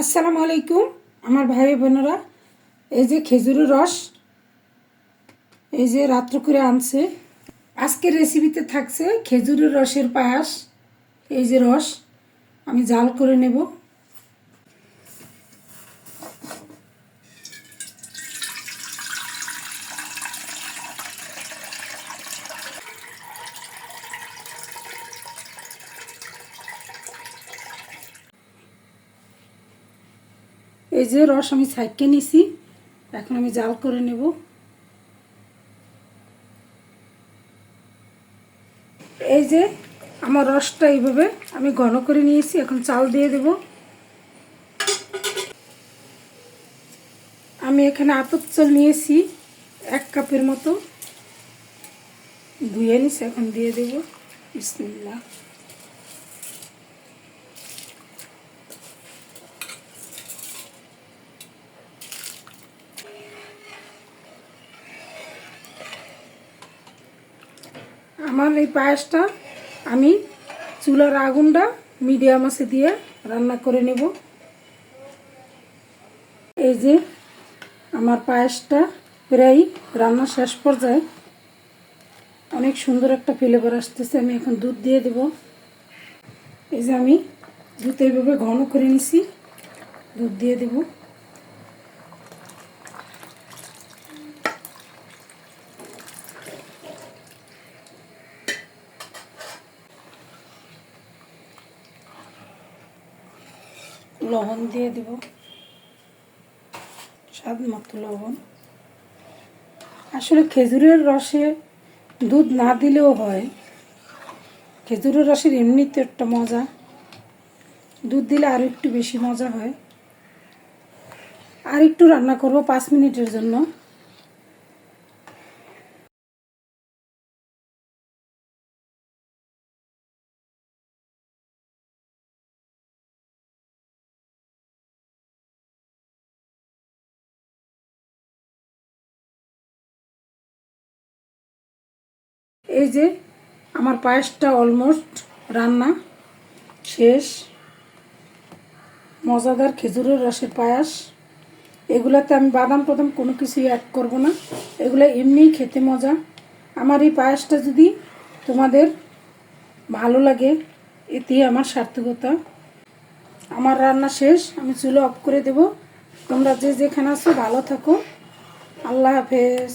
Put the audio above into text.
আসসালামু আলাইকুম, আমার ভাই বোনেরা। এই যে খেজুরের রস, এই যে রাত্র করে আনছে। আজকের রেসিপিতে থাকছে খেজুরের রসের পায়াস, এই যে রস, আমি জাল করে নেব। এই যে রস আমি ছাইকে নিছি, এখন আমি জাল করে নেব। এই যে আমার রসটা এইভাবে আমি ঘন করে নিয়েছি, এখন চাল দিয়ে দেব। আমি এখানে আতপ চাল নিয়েছি, এক কাপের মতো। ধুয়ে নিছি, এখন দিয়ে দেব। বিসমিল্লাহ। আমার এই পায়েসটা আমি চুলার আগুনটা মিডিয়াম আছে দিয়ে রান্না করে নেব। এই যে আমার পায়েসটা প্রায় রান্না শেষ পর্যায়ে অনেক সুন্দর একটা ফ্লেভার আসতেছে, আমি এখন দুধ দিয়ে দেব। এই যে আমি দুধ এইভাবে ঘন করে নিছি, দুধ দিয়ে দেবো। লবণ দিয়ে দিব। স্বাদ মতো লবণ। আসলে খেজুরের রসে দুধ না দিলেও হয়। খেজুরের রসের এমনিতে একটা মজা। দুধ দিলে আরও একটু বেশি মজা হয়। আর একটু রান্না করব পাঁচ মিনিটের জন্য। এই যে আমার পায়েসটা অলমোস্ট রান্না শেষ। মজাদার খেজুরের রসের পায়াস। এগুলাতে আমি বাদাম টাদাম কোনো কিছুই অ্যাড করব না। এগুলো এমনিই খেতে মজা। আমার এই পায়াসটা যদি তোমাদের ভালো লাগে, এতেই আমার সার্থকতা। আমার রান্না শেষ, আমি চুলো অফ করে দেব। তোমরা যে যেখানে আছো ভালো থাকো। আল্লাহ হাফেজ।